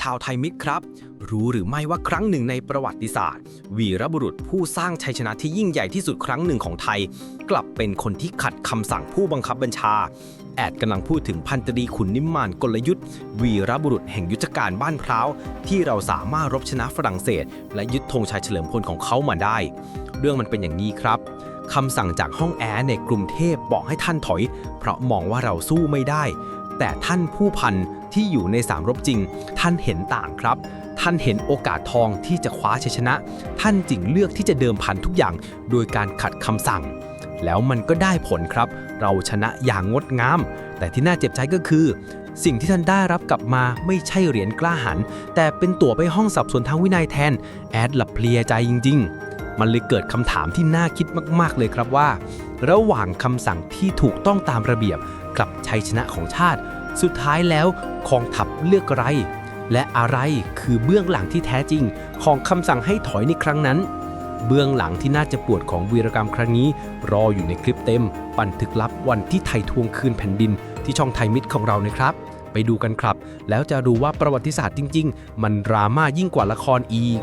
ชาวไทยมิตรครับ รู้หรือไม่ว่าครั้งหนึ่งในประวัติศาสตร์ วีรบุรุษผู้สร้างชัยชนะที่ยิ่งใหญ่ที่สุดครั้งหนึ่งของไทย กลับเป็นคนที่ขัดคำสั่งผู้บังคับบัญชา แอดกำลังพูดถึงพันตรีขุนนิมมานกลยุทธ์ วีรบุรุษแห่งยุทธการบ้านพร้าว ที่เราสามารถรบชนะฝรั่งเศส และยึดธงชัยเฉลิมพลของเขามาได้ เรื่องมันเป็นอย่างนี้ครับคำสั่งจากห้องแอร์ในกรุงเทพบอกให้ท่านถอย เพราะมองว่าเราสู้ไม่ได้ แต่ท่านผู้พัน ที่อยู่ในสามรบจริง ท่านเห็นต่างครับ ท่านเห็นโอกาสทองที่จะคว้าชัยชนะ ท่านจึงเลือกที่จะเดิมพันทุกอย่าง โดยการขัดคำสั่ง แล้วมันก็ได้ผลครับ เราชนะอย่างงดงาม แต่ที่น่าเจ็บใจก็คือ สิ่งที่ท่านได้รับกลับมาไม่ใช่เหรียญกล้าหัน แต่เป็นตั๋วไปห้องสับสนทางวินัยแทน แอดหลับเพลียใจจริง ๆมันเลยเกิดคำถามที่น่าคิดมาก ๆ เลยครับว่า ระหว่างคำสั่งที่ถูกต้องตามระเบียบกับชัยชนะของชาติ สุดท้ายแล้วกองทัพเลือกอะไร และอะไรคือเบื้องหลังที่แท้จริงของคำสั่งให้ถอยในครั้งนั้น เบื้องหลังที่น่าจะปวดของวีรกรรมครั้งนี้ รออยู่ในคลิปเต็ม บันทึกลับวันที่ไทยทวงคืนแผ่นดิน ที่ช่องไทยมิตรของเรานะครับ ไปดูกันครับ แล้วจะรู้ว่าประวัติศาสตร์จริง ๆ มันดราม่ายิ่งกว่าละครอีก